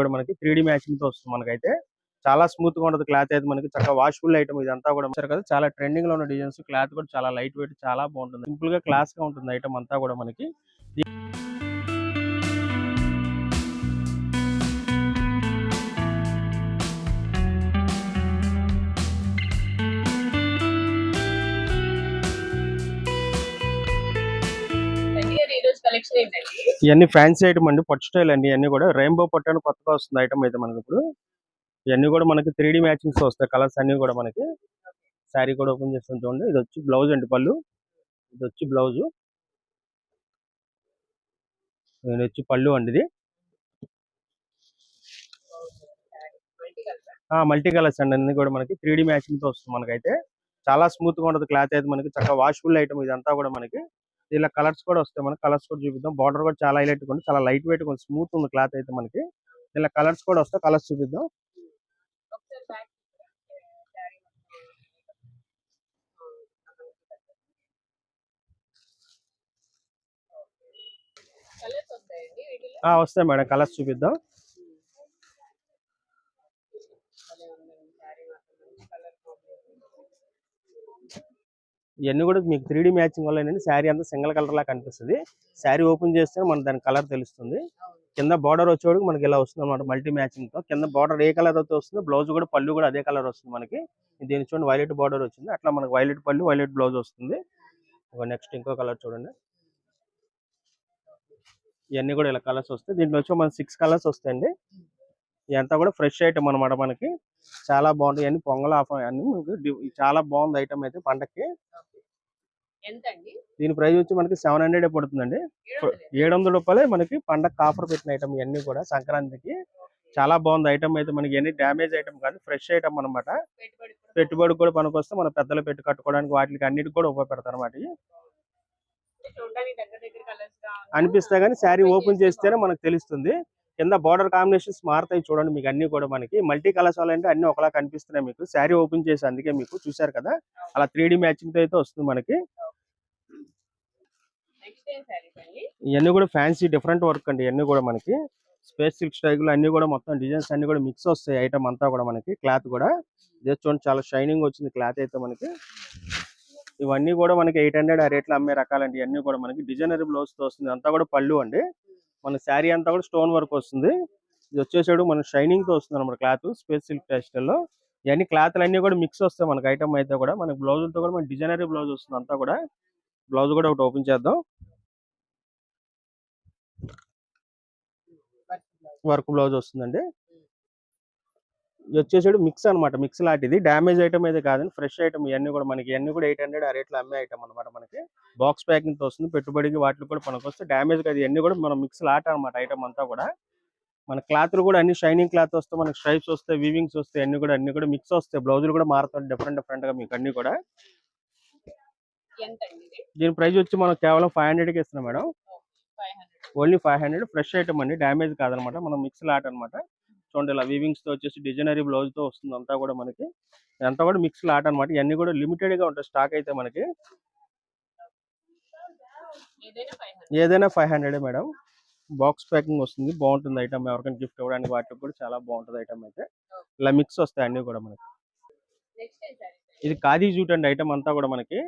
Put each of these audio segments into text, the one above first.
కూడా మనకి three D మ్యాచింగ్తో వస్తుంది మనకైతే. చాలా స్మూత్గా ఉంటుంది క్లాత్ అయితే మనకి. చక్కగా వాష్ఫుల్ ఐటమ్ ఇదంతా కూడా చూసారు కదా. చాలా ట్రెండింగ్లో ఉన్న డిజైన్స్ క్లాత్ కూడా చాలా లైట్ వెయిట్ చాలా బాగుంటుంది. సింపుల్గా క్లాస్గా ఉంటుంది ఐటమ్ అంతా కూడా మనకి. ఇవన్నీ ఫ్యాన్సీ ఐటమ్ అండి పట్టు స్టైల్ అండి ఇవన్నీ కూడా. రెయిన్బో పట్టు అని కొత్తగా వస్తుంది ఐటమ్ అయితే మనకి ఇప్పుడు. ఇవన్నీ కూడా మనకి త్రీ డి మ్యాచింగ్స్ వస్తాయి కలర్స్ అన్ని కూడా మనకి. శారీ కూడా ఓపెన్ చేస్తాం చూడండి. ఇది వచ్చి బ్లౌజ్ అండి పళ్ళు. ఇది వచ్చి బ్లౌజ్ ఇది వచ్చి పళ్ళు అండి ఇది. మల్టీ కలర్ మల్టీ కలర్స్ అండి. అన్ని కూడా మనకి త్రీ డి మ్యాచింగ్తో వస్తుంది మనకైతే. చాలా స్మూత్గా ఉంటుంది క్లాత్ అయితే మనకి. చక్కగా వాష్ఫుల్ ఐటమ్ ఇదంతా కూడా మనకి. ఇలా కలర్స్ కూడా వస్తాయి. మనకి కలర్స్ కూడా చూపిద్దాం. బార్డర్ కూడా చాలా హైలైట్ ఉంది. చాలా లైట్ వెయిట్ కొంచెం స్మూత్ ఉంది క్లాత్ అయితే మనకి. ఇలా కలర్స్ కూడా వస్తాయి. కలర్స్ చూపిద్దాం. వస్తాయి మేడం. కలర్స్ చూపిద్దాం భలే ఉందండి శారీ మాత్రం మంచి కలర్ కాంబినేషన్ ఇవన్నీ కూడా మీకు త్రీ డి మ్యాచింగ్ వల్ల ఏంటంటే శారీ అంతా సింగిల్ కలర్ లా కనిపిస్తుంది. శారీ ఓపెన్ చేస్తే మనకి దాని కలర్ తెలుస్తుంది. కింద బార్డర్ వచ్చేవాడికి మనకి ఇలా వస్తుంది అనమాట మల్టీ మ్యాచింగ్తో. కింద బార్డర్ ఏ కలర్ అయితే వస్తుందో బ్లౌజ్ కూడా పళ్ళు కూడా అదే కలర్ వస్తుంది మనకి. దీని చూడండి వైలెట్ బార్డర్ వచ్చింది. అట్లా మనకి వైలెట్ పళ్ళు వైలెట్ బ్లౌజ్ వస్తుంది. నెక్స్ట్ ఇంకో కలర్ చూడండి. ఇవన్నీ కూడా ఇలా కలర్స్ వస్తాయి. దీంట్లో వచ్చి మన సిక్స్ కలర్స్ వస్తాయండి. ఇదంతా కూడా ఫ్రెష్ ఐటమ్ అనమాట మనకి. చాలా బాగుంటాయి. అన్ని పొంగల్ ఆఫ్ అన్ని చాలా బాగుంది ఐటమ్ అయితే పండక్కి. దీని ప్రైస్ వచ్చి మనకి సెవెన్ హండ్రెడ్ పడుతుందండి. ఏడు వందలు. ఏడు వందల రూపాయలే మనకి పండగ ఆఫర్ పెట్టిన ఐటమ్ ఇవన్నీ కూడా సంక్రాంతికి. చాలా బాగుంది ఐటమ్ అయితే మనకి. ఎన్ని డ్యామేజ్ ఐటమ్ కాదు ఫ్రెష్ ఐటమ్ అనమాట పెట్టుబడి కూడా పనికొస్తే మన పెద్దలు పెట్టి కట్టుకోవడానికి వాటికి అన్నిటికి కూడా ఉపయోగపడతారు అనమాట ఇవి. చూడడానికి దగ్గర దగ్గర కలర్స్గా ఉంది. అనిపిస్తే కానీ శారీ ఓపెన్ చేస్తేనే మనకు తెలుస్తుంది. కింద బార్డర్ కాంబినేషన్స్ మారుతాయి చూడండి మీకు అన్ని కూడా మనకి. మల్టీ కలర్స్ అంటే అన్ని ఒకలా కనిపిస్తున్నాయి మీకు. శారీ ఓపెన్ చేసి అందుకే మీకు చూశారు కదా. అలా త్రీ డి మ్యాచింగ్తో అయితే వస్తుంది మనకి. ఇవన్నీ కూడా ఫ్యాన్సీ డిఫరెంట్ వర్క్ అండి ఇవన్నీ కూడా మనకి. స్పేస్ సిల్క్ స్టైల్ అన్ని కూడా మొత్తం డిజైన్స్ అన్ని కూడా మిక్స్ వస్తాయి. ఐటమ్ అంతా కూడా మనకి. క్లాత్ కూడా. ఇదే చూడండి చాలా షైనింగ్ వచ్చింది క్లాత్ అయితే మనకి. ఇవన్నీ కూడా మనకి ఎయిట్ హండ్రెడ్ ఆ రేట్లో అమ్మే రకాలండి. ఇవన్నీ కూడా మనకి డిజైనరీ బ్లౌజ్తో వస్తుంది. అంతా కూడా పళ్ళు అండి. మన శారీ అంతా కూడా స్టోన్ వర్క్ వస్తుంది. ఇది వచ్చేసాడు మన షైనింగ్తో వస్తుంది అనమాట క్లాత్ స్పేస్ సిల్క్ టెక్స్టైల్లో ఇవన్నీ క్లాత్లు అన్ని కూడా మిక్స్ వస్తాయి మనకి ఐటమ్ అయితే కూడా. మనకి బ్లౌజ్ కూడా మన డిజైనరీ బ్లౌజ్ వస్తుంది అంతా కూడా. బ్లౌజ్ కూడా ఒకటి ఓపెన్ చేద్దాం. వర్క్ బ్లౌజ్ వస్తుందండి. వచ్చేసాడు మిక్స్ అన్నమాట. మిక్స్ లాంటిది. డ్యామేజ్ ఐటమ్ అయితే కాదండి. ఫ్రెష్ ఐటమ్ ఇవన్నీ కూడా మనకి ఇవన్నీ కూడా ఎయిట్ హండ్రెడ్ ఆ రేట్లో అమ్మే ఐటమ్ అనమాట మనకి. బాక్స్ ప్యాకింగ్తో వస్తుంది. పెట్టుబడికి వాటికి కూడా మనకు వస్తే డ్యామేజ్ కాదు. ఇవన్నీ కూడా మనం మిక్స్ లాట్ అనమాట ఐటమ్ అంతా కూడా. మన క్లాత్లు కూడా అన్ని షైనింగ్ క్లాత్ వస్తాయి. మనకి స్ట్రైప్స్ వస్తాయి. వీవింగ్స్ వస్తాయి. అన్ని కూడా అన్ని కూడా మిక్స్ వస్తాయి. బ్లౌజులు కూడా మారుతాయి. డిఫరెంట్ డిఫరెంట్గా మీకు అన్ని కూడా. దీని ప్రైస్ వచ్చి మనం కేవలం ఫైవ్ హండ్రెడ్కి ఇస్తున్నాం madam. Hundred. Only five hundred. Fresh item అండి. డ్యామేజ్ కాదనమాట మనం మిక్స్ లాట్ అనమాట చూడండి ఇలా వీవింగ్స్తో వచ్చేసి డిజైనరీ బ్లౌజ్తో వస్తుంది అంతా కూడా మనకి. ఇదంతా కూడా మిక్స్ లాట్ అనమాట ఇవన్నీ కూడా లిమిటెడ్గా ఉంటాయి స్టాక్ అయితే మనకి. ఏదైనా five hundred madam box packing వస్తుంది. బాగుంటుంది ఐటమ్ ఎవరికైనా గిఫ్ట్ ఇవ్వడానికి వాటికి కూడా చాలా బాగుంటుంది ఐటమ్ అయితే. ఇలా మిక్స్ వస్తాయి అన్ని కూడా మనకి. ఇది ఖాదీ జూట్ అండి ఐటమ్ అంతా కూడా మనకి.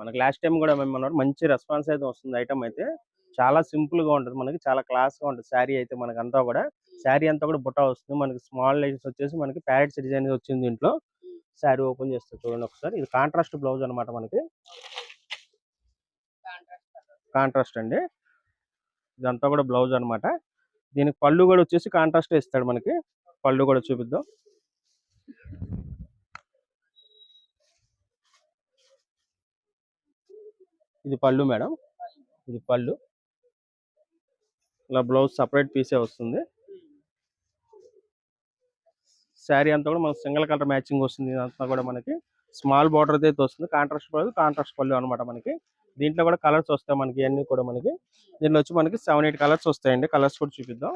మనకి లాస్ట్ టైం కూడా మేము మంచి రెస్పాన్స్ అయితే వస్తుంది ఐటమ్ అయితే. చాలా సింపుల్గా ఉంటుంది మనకి. చాలా క్లాస్గా ఉంటుంది. శారీ అయితే మనకి అంతా కూడా శారీ అంతా కూడా బుట్ట వస్తుంది. మనకి స్మాల్ లైన్స్ వచ్చేసి మనకి ప్యారెట్స్ డిజైన్ వచ్చింది దీంట్లో. శారీ ఓపెన్ చేస్తే చూడండి ఒకసారి. ఇది కాంట్రాస్ట్ బ్లౌజ్ అన్నమాట మనకి. కాంట్రాస్ట్ అండి. ఇదంతా కూడా బ్లౌజ్ అన్నమాట. దీనికి పళ్ళు కూడా వచ్చేసి కాంట్రాస్ట్ ఇస్తాడు మనకి. పళ్ళు కూడా చూపిద్దాం. ఇది పళ్ళు మేడం. ఇది పళ్ళు. ఇలా బ్లౌజ్ సపరేట్ పీసే వస్తుంది. శారీ అంతా కూడా మనకి సింగిల్ కలర్ మ్యాచింగ్ వస్తుంది. ఇదంతా కూడా మనకి స్మాల్ బార్డర్ అయితే వస్తుంది. కాంట్రాస్ట్ పళ్ళు కాంట్రాస్ట్ పళ్ళు అనమాట మనకి. దీంట్లో కూడా కలర్స్ వస్తాయి మనకి అన్ని కూడా మనకి. దీంట్లో వచ్చి మనకి సెవెన్ ఎయిట్ కలర్స్ వస్తాయండి. కలర్స్ కూడా చూపిద్దాం.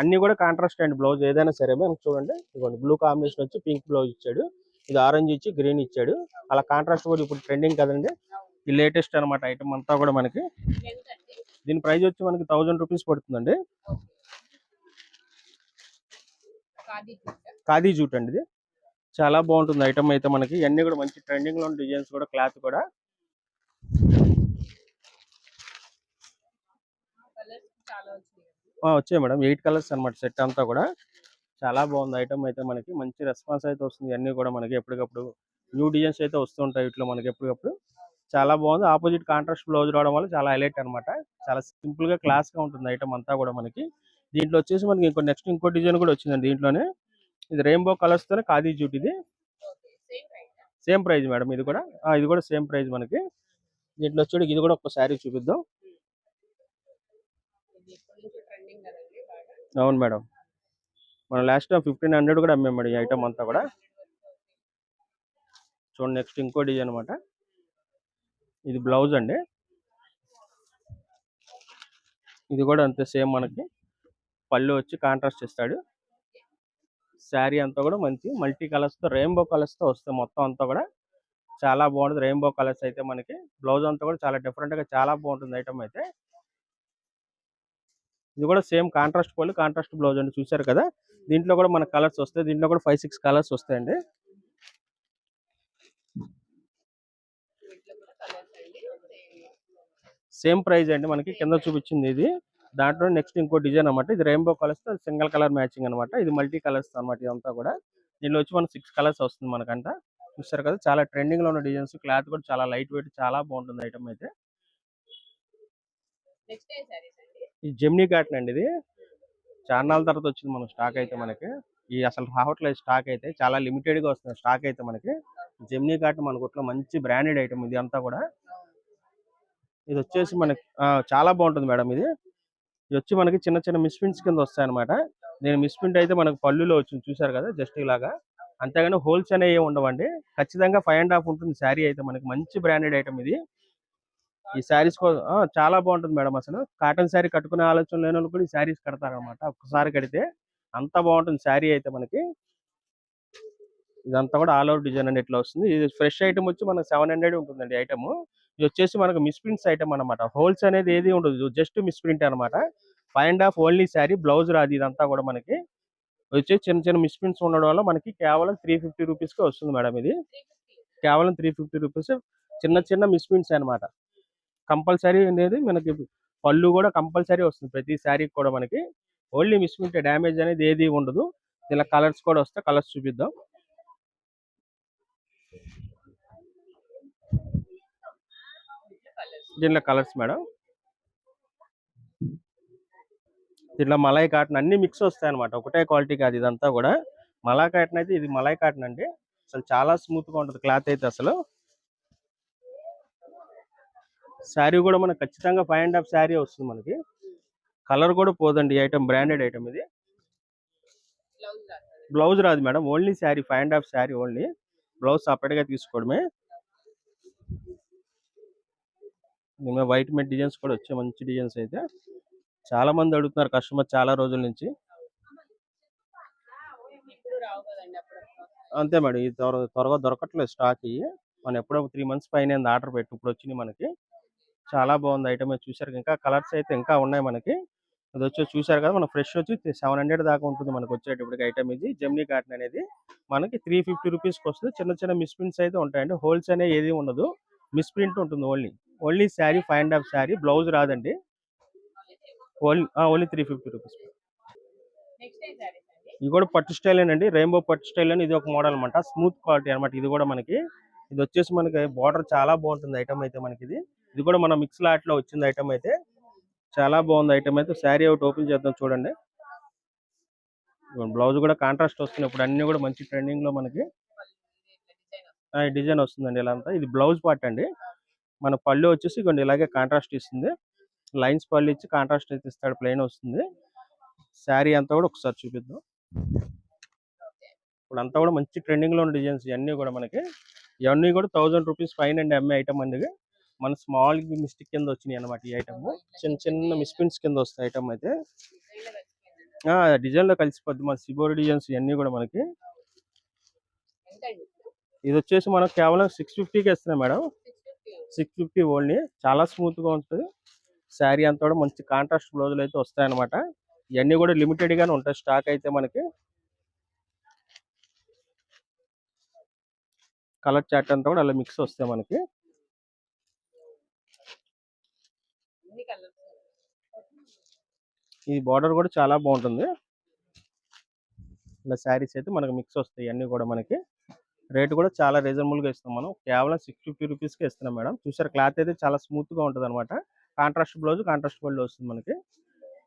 అన్ని కూడా కాంట్రాస్ట్ అండి బ్లౌజ్ ఏదైనా సరే మనకు చూడండి. ఇదిగోండి బ్లూ కాంబినేషన్ వచ్చి పింక్ బ్లౌజ్ ఇచ్చాడు. ఇది ఆరెంజ్ ఇచ్చి గ్రీన్ ఇచ్చాడు. అలా కాంట్రాస్ట్ కూడా ఇప్పుడు ట్రెండింగ్ కదండి. ఈ లేటెస్ట్ అనమాట ఐటమ్ అంతా కూడా మనకి. దీని ప్రైస్ వచ్చి మనకి థౌజండ్ రూపీస్ పడుతుందండి. ఖాదీ జూట్ అండి ఇది. చాలా బాగుంటుంది ఐటమ్ అయితే మనకి. ఇవన్నీ కూడా మంచి ట్రెండింగ్లో ఉన్న డిజైన్స్ కూడా క్లాత్ కూడా. వచ్చాయి మేడం. ఎయిట్ కలర్స్ అన్నమాట సెట్ అంతా కూడా. చాలా బాగుంది ఐటమ్ అయితే మనకి. మంచి రెస్పాన్స్ అయితే వస్తుంది అన్ని కూడా మనకి ఎప్పటికప్పుడు. న్యూ డిజైన్స్ అయితే వస్తుంటాయి ఇట్లా మనకి ఎప్పటికప్పుడు. చాలా బాగుంది. ఆపోజిట్ కాంట్రాస్ట్ బ్లౌజ్ రావడం వల్ల చాలా హైలైట్ అన్నమాట. చాలా సింపుల్గా క్లాస్గా ఉంటుంది ఐటమ్ అంతా కూడా మనకి. దీంట్లో వచ్చేసి మనకి ఇంకో నెక్స్ట్ ఇంకో డిజైన్ కూడా వచ్చిందండి దీంట్లోనే. ఇది రెయిన్బో కలర్స్ తోనే ఖాదీ జూట్ ఇది. సేమ్ ప్రైస్ మేడం ఇది కూడా. ఇది కూడా సేమ్ ప్రైస్ మనకి. దీంట్లో వచ్చి ఇది కూడా ఒక శారీ చూపిద్దాం. అవును మేడం. మనం లాస్ట్ టైం ఫిఫ్టీన్ హండ్రెడ్ కూడా అమ్మాం మేడం ఈ ఐటమ్ అంతా కూడా. చూడండి నెక్స్ట్ ఇంకో డిజైన్ అనమాట ఇది బ్లౌజ్ అండి. ఇది కూడా అంతే సేమ్ మనకి. పళ్ళు వచ్చి కాంట్రాస్ట్ ఇస్తాడు శారీ అంతా కూడా మంచి మల్టీ కలర్స్తో రెయిన్బో కలర్స్తో వస్తాయి మొత్తం అంతా కూడా. చాలా బాగుంటుంది రెయిన్బో కలర్స్ అయితే మనకి. బ్లౌజ్ అంతా కూడా చాలా డిఫరెంట్గా చాలా బాగుంటుంది ఐటమ్ అయితే. ఇది కూడా సేమ్ కాంట్రాస్ట్ పళ్ళు కాంట్రాస్ట్ బ్లౌజ్ అండి. చూసారు కదా? దీంట్లో కూడా మన కలర్స్ వస్తాయి. దీంట్లో కూడా ఫైవ్ సిక్స్ కలర్స్ వస్తాయండి వీటిలో కూడా కలర్స్ అండి సేమ్ సేమ్ ప్రైస్ అండి మనకి కింద చూపించింది ఇది. దాంట్లో నెక్స్ట్ ఇంకో డిజైన్ అన్నమాట. ఇది rainbow colours single colour matching అన్నమాట. ఇది మల్టీ కలర్స్ అన్నమాట ఇదంతా కూడా. దీనిలో వచ్చి మనకి సిక్స్ కలర్స్ వస్తుంది మనకంట. చూస్తారు కదా చాలా ట్రెండింగ్లో ఉన్న డిజైన్స్. క్లాత్ కూడా చాలా లైట్ వెయిట్ చాలా బాగుంటుంది ఐటమ్ అయితే. ఈ జెమినీ కాటన్ అండి ఇది. చాలా నాళ్ళ తర్వాత వచ్చింది మన స్టాక్ అయితే మనకి. ఈ అసలు రావట్లేదు స్టాక్ అయితే. చాలా లిమిటెడ్గా వస్తుంది స్టాక్ అయితే మనకి. జెమినీ కాటన్ మన మంచి బ్రాండెడ్ ఐటమ్ ఇది అంతా కూడా. ఇది వచ్చేసి మనకి ఆ, చాలా బాగుంటుంది మేడం ఇది. ఇది వచ్చి మనకి చిన్న చిన్న మిస్ప్రింట్స్ కింద వస్తాయి అనమాట నేను మిస్ప్రింట్ అయితే మనకు పళ్ళులో వచ్చింది చూసారు కదా జస్ట్ ఇలాగా. అంతేగాని హోల్స్ అనేవి ఉండవండి. ఖచ్చితంగా ఫైవ్ అండ్ హాఫ్ ఉంటుంది శారీ అయితే మనకి మంచి బ్రాండెడ్ ఐటమ్ ఇది. ఈ శారీస్ చాలా బాగుంటుంది మేడం అసలు. కాటన్ శారీ కట్టుకునే ఆలోచన లేని వాళ్ళు కూడా ఈ శారీస్ కడతారనమాట ఒక్కసారి కడితే. అంత బాగుంటుంది శారీ అయితే మనకి. ఇదంతా కూడా ఆల్ ఓవర్ డిజైన్ అండి ఇట్లా వస్తుంది. ఇది ఫ్రెష్ ఐటమ్ వచ్చి మనకి సెవెన్ హండ్రెడ్ ఉంటుందండి ఐటమ్. ఇది వచ్చేసి మనకు మిస్ప్రింట్స్ ఐటమ్ అన్నమాట. హోల్స్ అనేది ఏది ఉండదు. జస్ట్ మిస్ప్రింట్ అన్నమాట. Five and half only sari blouse రాదు ఇదంతా కూడా మనకి. వచ్చి చిన్న చిన్న మిస్ప్రింట్స్ ఉండడం వల్ల మనకి కేవలం త్రీ ఫిఫ్టీ రూపీస్కి వస్తుంది మేడం ఇది. కేవలం త్రీ ఫిఫ్టీ రూపీస్ చిన్న చిన్న మిస్ప్రింట్స్ అన్నమాట. కంపల్సరీ అనేది మనకి పళ్ళు కూడా కంపల్సరీ వస్తుంది ప్రతి శారీకి కూడా మనకి. ఓన్లీ మిస్ప్రింట్ డ్యామేజ్ అనేది ఏది ఉండదు. ఇలా కలర్స్ కూడా వస్తే కలర్స్ చూపిద్దాం. దీనిలో కలర్స్ మేడం. దీంట్లో మలై కాటన్ అన్ని మిక్స్ వస్తాయి అనమాట ఒకటే క్వాలిటీ కాదు ఇదంతా కూడా. మలై కాటన్ అయితే ఇది మలై కాటన్ అండి. అసలు చాలా స్మూత్గా ఉంటుంది క్లాత్ అయితే అసలు. శారీ కూడా మనకు ఖచ్చితంగా ఫైవ్ అండ్ హాఫ్ శారీ వస్తుంది మనకి. కలర్ కూడా పోదండి ఐటమ్ బ్రాండెడ్ ఐటమ్ ఇది. బ్లౌజ్ రాదు బ్లౌజ్ రాదు madam. Only sari five and half sari only. Blouse సపరేట్గా తీసుకోవడమే. వైట్ మెట్ డిజైన్స్ కూడా వచ్చాయి. మంచి డిజైన్స్ అయితే. చాలా మంది అడుగుతున్నారు కస్టమర్ చాలా రోజుల నుంచి. అంతే మేడం. ఇది త్వరగా దొరకట్లేదు స్టాక్ ఇవి. మనం ఎప్పుడో త్రీ మంత్స్ పైన ఆర్డర్ పెట్టి. ఇప్పుడు వచ్చినాయి మనకి. చాలా బాగుంది ఐటమ్ చూసారు ఇంకా కలర్స్ అయితే ఇంకా ఉన్నాయి మనకి. అది వచ్చి చూసారు కదా. మనం ఫ్రెష్ వచ్చి సెవెన్ హండ్రెడ్ దాకా ఉంటుంది మనకి వచ్చేటప్పటికి ఐటమ్ ఇది. జమ్నీ కాటన్ అనేది మనకి త్రీ ఫిఫ్టీ రూపీస్కి వస్తుంది. చిన్న చిన్న మిస్ప్రింట్స్ అయితే ఉంటాయండి. హోల్స్ అనేది ఏది ఉండదు. మిస్ప్రింట్ ఉంటుంది only. Only sari five and half sari blouse రాదండి. Only only three fifty rupees ఇది కూడా పట్టు స్టైల్ అండి రెయిన్బో పట్టు స్టైల్ అని ఇది ఒక మోడల్ అనమాట స్మూత్ క్వాలిటీ అన్నమాట. ఇది కూడా మనకి ఇది వచ్చేసి మనకి బార్డర్ చాలా బాగుంటుంది ఐటమ్ అయితే మనకి ఇది ఇది కూడా మన మిక్స్ లాట్లో వచ్చింది ఐటమ్ అయితే. చాలా బాగుంది ఐటమ్ అయితే. శారీ ఒకటి ఓపెన్ చేద్దాం చూడండి. బ్లౌజ్ కూడా కాంట్రాస్ట్ వస్తుంది ఇప్పుడు అన్ని కూడా మంచి ట్రెండింగ్లో మనకి డిజైన్ వస్తుందండి ఇలా అంతా. ఇది బ్లౌజ్ పార్ట్ అండి. మన పళ్ళు వచ్చేసి ఇగోండి ఇలాగే కాంట్రాస్ట్ ఇస్తుంది. లైన్స్ పళ్ళు ఇచ్చి కాంట్రాస్ట్ అయితే ఇస్తాడు ప్లెయిన్ వస్తుంది. శారీ అంతా కూడా ఒకసారి చూపిద్దాం. ఇప్పుడు అంతా కూడా మంచి ట్రెండింగ్లో ఉన్న డిజైన్స్ ఇవన్నీ కూడా మనకి. ఇవన్నీ కూడా thousand rupees fine and MA item అండి మన స్మాల్ మిస్టేక్ కింద వచ్చినాయి అనమాట ఈ ఐటమ్ చిన్న చిన్న మిస్ప్రింట్స్ కింద వస్తాయి ఐటమ్ అయితే. డిజైన్ వచ్చింది డిజైన్లో కలిసిపోద్ది. మన సిబోరి డిజైన్స్ ఇవన్నీ కూడా మనకి. ఇది వచ్చేసి మనం కేవలం సిక్స్ ఫిఫ్టీకి ఇస్తున్నాం మేడం. సిక్స్ ఫిఫ్టీ ఓన్లీ చాలా స్మూత్గా ఉంటుంది. శారీ అంతా కూడా మంచి కాంట్రాస్ట్ బ్లౌజులు అయితే వస్తాయన్నమాట. ఇవన్నీ కూడా లిమిటెడ్గానే ఉంటాయి. స్టాక్ అయితే మనకి కలర్ చాట్ అంతా కూడా అలా మిక్స్ వస్తాయి మనకి. ఈ బార్డర్ కూడా చాలా బాగుంటుంది. ఇలా శారీస్ అయితే మనకు మిక్స్ వస్తాయి. అన్నీ కూడా మనకి. రేటు కూడా చాలా రీజనబుల్గా ఇస్తాం మనం. కేవలం సిక్స్ ఫిఫ్టీ రూపీస్కి ఇస్తున్నాం మేడం. చూసారు? క్లాత్ అయితే చాలా స్మూత్గా ఉంటుంది అనమాట కాంట్రాస్ట్ బ్లౌజ్ కాంట్రాస్ట్ గోల్డ్ వస్తుంది మనకి.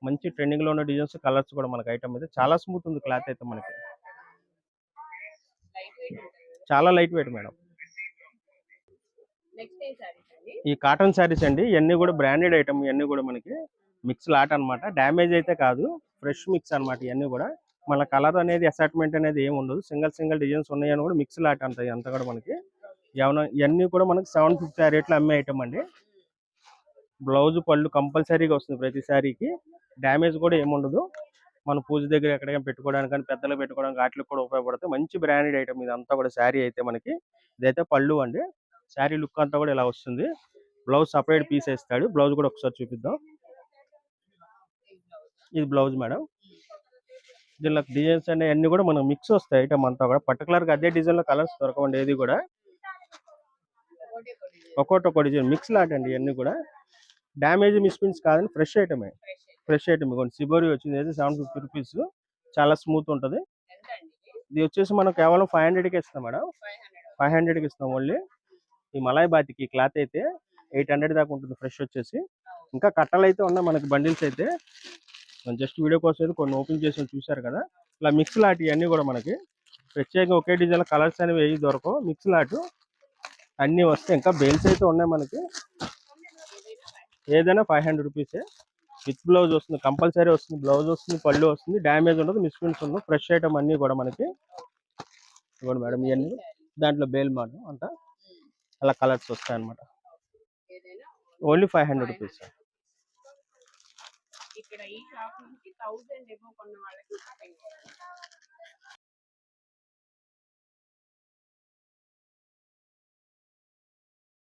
మంచి ట్రెండింగ్లో ఉన్న డిజైన్స్ కలర్స్ కూడా మనకి ఐటమ్ అయితే చాలా స్మూత్ ఉంది క్లాత్ అయితే మనకి. చాలా లైట్ వెయిట్ మేడం. ఈ కాటన్ శారీస్ అండి ఇవన్నీ కూడా బ్రాండెడ్ ఐటమ్ ఇవన్నీ కూడా మనకి. మిక్స్ లాట్ అన్నమాట. డ్యామేజ్ అయితే కాదు. ఫ్రెష్ మిక్స్ అనమాట ఇవన్నీ కూడా. మన కలర్ అనేది అసైట్మెంట్ అనేది ఏమి ఉండదు. సింగిల్ సింగిల్ డిజైన్స్ ఉన్నాయని కూడా మిక్స్ లాట్ అంటాయి అంత కూడా మనకి. ఏమైనా ఇవన్నీ కూడా మనకి సెవెన్ ఫిఫ్టీ ఆ రేట్లో అమ్మే ఐటమ్ అండి. బ్లౌజ్ పళ్ళు కంపల్సరీగా వస్తుంది ప్రతి శారీకి డ్యామేజ్ కూడా ఏముండదు మన పూజ దగ్గర ఎక్కడైనా పెట్టుకోవడానికి కానీ పెద్దలు పెట్టుకోవడానికి వాటికి కూడా ఉపయోగపడుతుంది మంచి బ్రాండెడ్ ఐటమ్ ఇదంతా కూడా శారీ అయితే మనకి ఇదైతే పళ్ళు అండి. శారీ లుక్ అంతా కూడా ఇలా వస్తుంది. బ్లౌజ్ సపరేట్ పీస్ వేస్తాడు. బ్లౌజ్ కూడా ఒకసారి చూపిద్దాం. ఇది బ్లౌజ్ మేడం. దీనిలో డిజైన్స్ అనే అన్ని కూడా మనకు మిక్స్ వస్తాయి ఐటమ్ అంతా కూడా. పర్టికులర్గా అదే డిజైన్లో కలర్స్ దొరకవండి ఏది కూడా. ఒకటి ఒకటి ఒక్కొక్కటి ఒక డిజైన్ మిక్స్ లాటండి ఇవన్నీ కూడా డ్యామేజ్ మిస్పిన్స్ కాదని ఫ్రెష్ ఐటమే ఫ్రెష్ ఐటమ్ కొన్ని సిబోరి వచ్చింది అయితే సెవెన్ ఫిఫ్టీ రూపీస్ చాలా స్మూత్ ఉంటుంది. ఇది వచ్చేసి మనం కేవలం ఫైవ్ హండ్రెడ్కి ఇస్తాం మేడం. ఫైవ్ హండ్రెడ్ ఫైవ్ హండ్రెడ్కి ఇస్తాం ఓన్లీ. ఈ మలాయ్ బాతికి క్లాత్ అయితే ఎయిట్ హండ్రెడ్ దాకా ఉంటుంది ఫ్రెష్ వచ్చేసి. ఇంకా కట్టలు అయితే ఉన్నాయి మనకి బండిల్స్ అయితే. జస్ట్ వీడియో కోసం అయితే కొన్ని ఓపెన్ చేసి చూశారు కదా? ఇలా మిక్స్ లాట్ ఇవన్నీ కూడా మనకి ప్రత్యేకంగా ఒకే డిజైన్ కలర్స్ అనేవి ఏవి దొరకవు. మిక్స్ లాట్ అన్నీ వస్తాయి. ఇంకా బెల్స్ అయితే ఉన్నాయి మనకి. ఏదైనా ఫైవ్ హండ్రెడ్ రూపీసే విత్ బ్లౌజ్ వస్తుంది కంపల్సరీ వస్తుంది బ్లౌజ్ వస్తుంది పళ్ళు వస్తుంది డ్యామేజ్ ఉండదు మిస్ప్రింట్స్ ఉండదు ఫ్రెష్ ఐటమ్ అన్నీ కూడా మనకి ఇవ్వండి మేడం ఇవన్నీ. దాంట్లో బేల్ మాట అంతా అలా కలర్స్ వస్తాయి అనమాట ఓన్లీ ఫైవ్ హండ్రెడ్ రూపీస్ ఇక్కడ ఈ షాప్ నుంచి థౌసండ్ ఎబో కొన్న వాళ్ళకి